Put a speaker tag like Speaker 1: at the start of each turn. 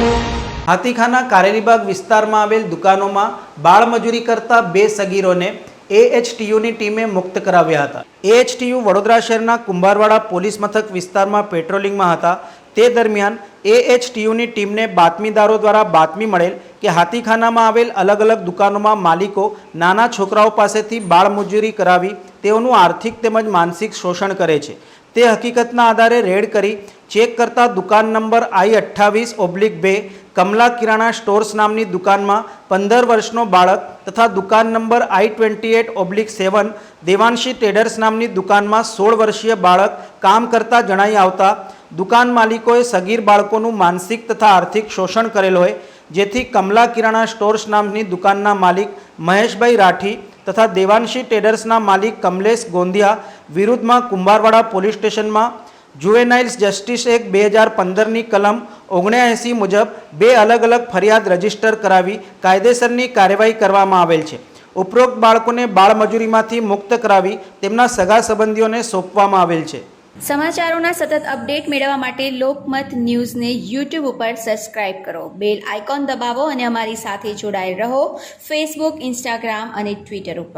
Speaker 1: હાથીખાના કારેલીબાગ વિસ્તારમાં આવેલ દુકાનોમાં બાળમજૂરી કરતા બે સગીરોને એએચટીયુની ટીમે મુક્ત કરાવ્યા હતા. એએચટીયુ વડોદરા શહેરના કુંભારવાડા પોલીસ મથક વિસ્તારમાં પેટ્રોલિંગમાં હતા. તે દરમિયાન એએચટીયુની ટીમને બાતમીદારો દ્વારા બાતમી મળેલ કે હાથીખાનામાં આવેલ અલગ અલગ દુકાનોમાં માલિકો નાના છોકરાઓ પાસેથી બાળમજૂરી કરાવી તેઓનું આર્થિક તેમજ માનસિક શોષણ કરે છે. તે હકીકતના આધારે રેડ કરી ચેક કરતા દુકાન નંબર આઈ અઠ્ઠાવીસ ઓબ્લિક બે, કમલા કિરાણા સ્ટોર્સ નામની દુકાનમાં પંદર વર્ષનો બાળક તથા દુકાન number I twenty eight oblique seven, Devanshi traders નામની દુકાનમાં સોળ વર્ષીય બાળક કામ કરતા જણાઈ આવતા દુકાન માલિકોએ સગીર બાળકોનું માનસિક તથા આર્થિક શોષણ કરેલ હોય, જેથી કમલા કિરાણા સ્ટોર્સ નામની દુકાનના માલિક મહેશભાઈ રાઠી તથા દેવાંશી ટ્રેડર્સના માલિક કમલેશ ગોંધિયા વિરુદ્ધમાં કુંભારવાડા પોલીસ સ્ટેશનમાં જુવેનાઇલ્સ જસ્ટિસ એક્ટ બે હજાર પંદરની કલમ ઓગણ્યાએંસી મુજબ બે અલગ અલગ ફરિયાદ રજિસ્ટર કરાવી કાયદેસરની કાર્યવાહી કરવામાં આવેલ છે. ઉપરોક્ત બાળકોને બાળમજૂરીમાંથી મુક્ત કરાવી તેમના સગા સંબંધીઓને સોંપવામાં આવેલ છે.
Speaker 2: સમાચારોના સતત અપડેટ મેળવવા માટે લોકમત ન્યૂઝને યુટ્યુબ ઉપર સબસ્ક્રાઇબ કરો. બેલ આઇકોન દબાવો અને અમારી સાથે જોડાયેલ રહો ફેસબુક, ઇન્સ્ટાગ્રામ અને ટ્વિટર ઉપર.